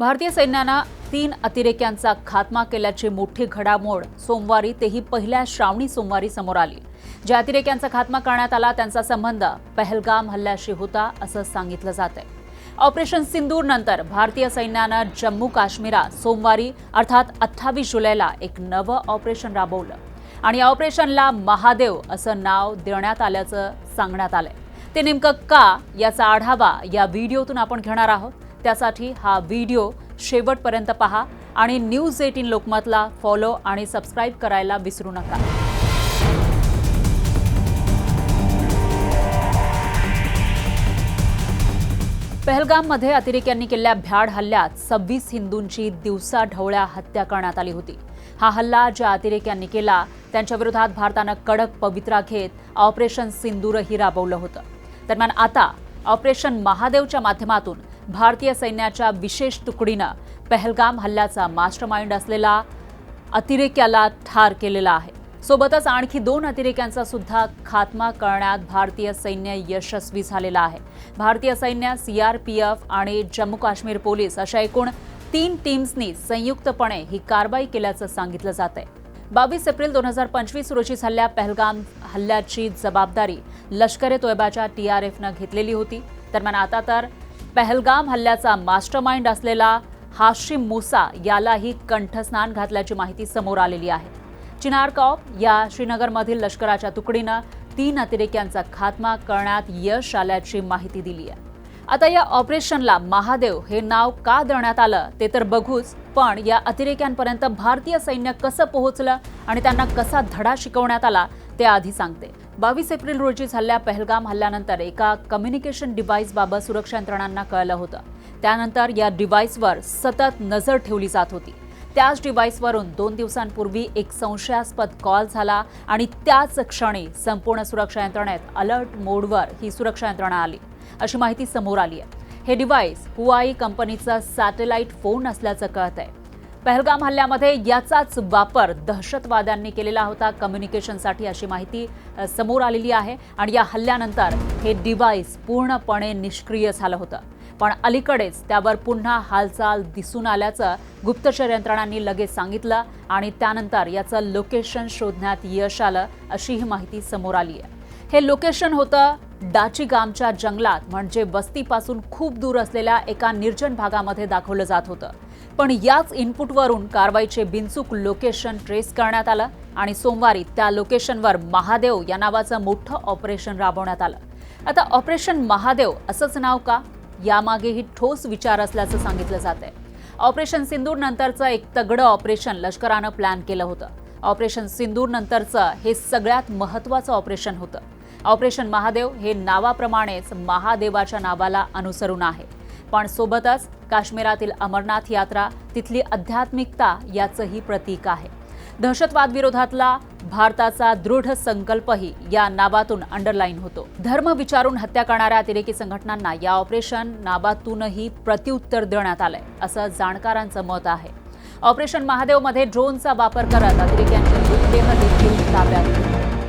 भारतीय सैन्यानं तीन अतिरेक्यांचा खात्मा केल्याची मोठी घडामोड सोमवारी तेही पहिल्या श्रावणी सोमवारी समोर आली. ज्या अतिरेक्यांचा खात्मा करण्यात आला त्यांचा संबंध पहलगाम हल्ल्याशी होता असं सांगितलं जात आहे ऑपरेशन सिंदूर नंतर भारतीय सैन्यानं जम्मू काश्मीरात सोमवारी अर्थात अठ्ठावीस जुलैला एक नवं ऑपरेशन राबवलं. आणि या ऑपरेशनला महादेव असं नाव देण्यात आल्याचं सांगण्यात आलंय. ते नेमकं का याचा आढावा या व्हिडिओतून आपण घेणार आहोत. त्यासाठी हा व्हिडिओ शेवटपर्यंत पहा आणि न्यूज एटीन लोकमतला फॉलो आणि सबस्क्राईब करायला विसरू नका. पहलगाममध्ये अतिरेक्यांनी केलेल्या भ्याड हल्ल्यात सव्वीस हिंदूंची दिवसा ढवळ्या हत्या करण्यात आली होती. हा हल्ला ज्या अतिरेक्यांनी केला त्यांच्या विरोधात भारतानं कडक पवित्रा घेत ऑपरेशन सिंदूरही राबवलं होतं. दरम्यान आता ऑपरेशन महादेवच्या माध्यमातून भारतीय सैन्याच्या विशेष तुकडीनं पहलगाम हल्ल्याचा मास्टरमाइंड असलेला अतिरेक्याला ठार केलेला आहे. सोबतच आणखी दोन अतिरेक्यांचा सुद्धा खात्मा करण्यात भारतीय सैन्य यशस्वी झालेला आहे. भारतीय सैन्य सीआरपीएफ आणि जम्मू काश्मीर पोलीस अशा एकूण तीन टीम्सनी संयुक्तपणे ही कारवाई केल्याचं सांगितलं जात आहे बावीस एप्रिल दोन हजार पंचवीस रोजी झालेल्या पहलगाम हल्ल्याची जबाबदारी लष्कर ए तोयबाच्या एफनं घेतलेली होती. दरम्यान आता तर पहलगाम हल्ल्याचा मास्टरमाइंड असलेला हाशिम मुसा यालाही कंठस्नान घातल्याची माहिती समोर आलेली आहे. चिनार कॉप या श्रीनगरमधील लष्कराच्या तुकडीनं तीन अतिरेक्यांचा खात्मा करण्यात यश आल्याची माहिती दिली आहे. आता या ऑपरेशनला महादेव हे नाव का देण्यात आलं ते तर बघूच पण या अतिरेक्यांपर्यंत भारतीय सैन्य कसं पोहोचलं आणि त्यांना कसा धडा शिकवण्यात आला ते आधी सांगते. बावीस एप्रिल रोजी झालेल्या पहलगाम हल्ल्यानंतर एका कम्युनिकेशन डिव्हाइसबाबत सुरक्षा यंत्रणांना कळलं होतं. त्यानंतर या डिव्हाइसवर सतत नजर ठेवली जात होती. त्याच डिव्हाइसवरून दोन दिवसांपूर्वी एक संशयास्पद कॉल झाला आणि त्याच क्षणी संपूर्ण सुरक्षा यंत्रणेत अलर्ट मोडवर ही सुरक्षा यंत्रणा आली. अशी माहिती समोर आली आहे हे डिव्हाइस हुआई कंपनीचा सॅटेलाइट फोन असल्याचं कळत आहे पहलगाम हल्ल्यामध्ये याचाच वापर दहशतवाद्यांनी केलेला होता. कम्युनिकेशनसाठी अशी माहिती समोर आलेली आहे आणि या हल्ल्यानंतर हे डिव्हाइस पूर्णपणे निष्क्रिय झालं होतं. पण अलीकडेच त्यावर पुन्हा हालचाल दिसून आल्याचं गुप्तचर यंत्रणांनी लगेच सांगितलं आणि त्यानंतर याचं लोकेशन शोधण्यात यश आलं अशी ही माहिती समोर आली आहे. हे लोकेशन होतं डाचीगामच्या जंगलात म्हणजे वस्तीपासून खूप दूर असलेल्या एका निर्जन भागामध्ये दाखवलं जात होतं. पण याच इनपुटवरून कारवाईचे बिनचूक लोकेशन ट्रेस करण्यात आलं आणि सोमवारी त्या लोकेशनवर महादेव या नावाचं मोठं ऑपरेशन राबवण्यात आलं. आता ऑपरेशन महादेव असंच नाव का? यामागेही ठोस विचार असल्याचं सांगितलं जात आहे ऑपरेशन सिंदूर नंतरचं एक तगडं ऑपरेशन लष्करानं प्लॅन केलं होतं. ऑपरेशन सिंदूर नंतरचं हे सगळ्यात महत्त्वाचं ऑपरेशन होतं. ऑपरेशन महादेव हे नावाप्रमाणेच महादेवाच्या नावाला अनुसरून आहे. पण सोबतच काश्मीरातील अमरनाथ यात्रा तिथली आध्यात्मिकता याचंही प्रतीक आहे. दहशतवादविरोधातला भारताचा दृढ संकल्पही या नाबातून अंडरलाईन होतो. धर्म विचारून हत्या करणाऱ्या अतिरेकी संघटनांना या ऑपरेशन नाबातूनही प्रत्युत्तर देण्यात आलंय असं जाणकारांचं मत आहे. ऑपरेशन महादेवमध्ये ड्रोनचा वापर करत अतिरेक्यांचे मृतदेह देखील ताब्यात घेतले.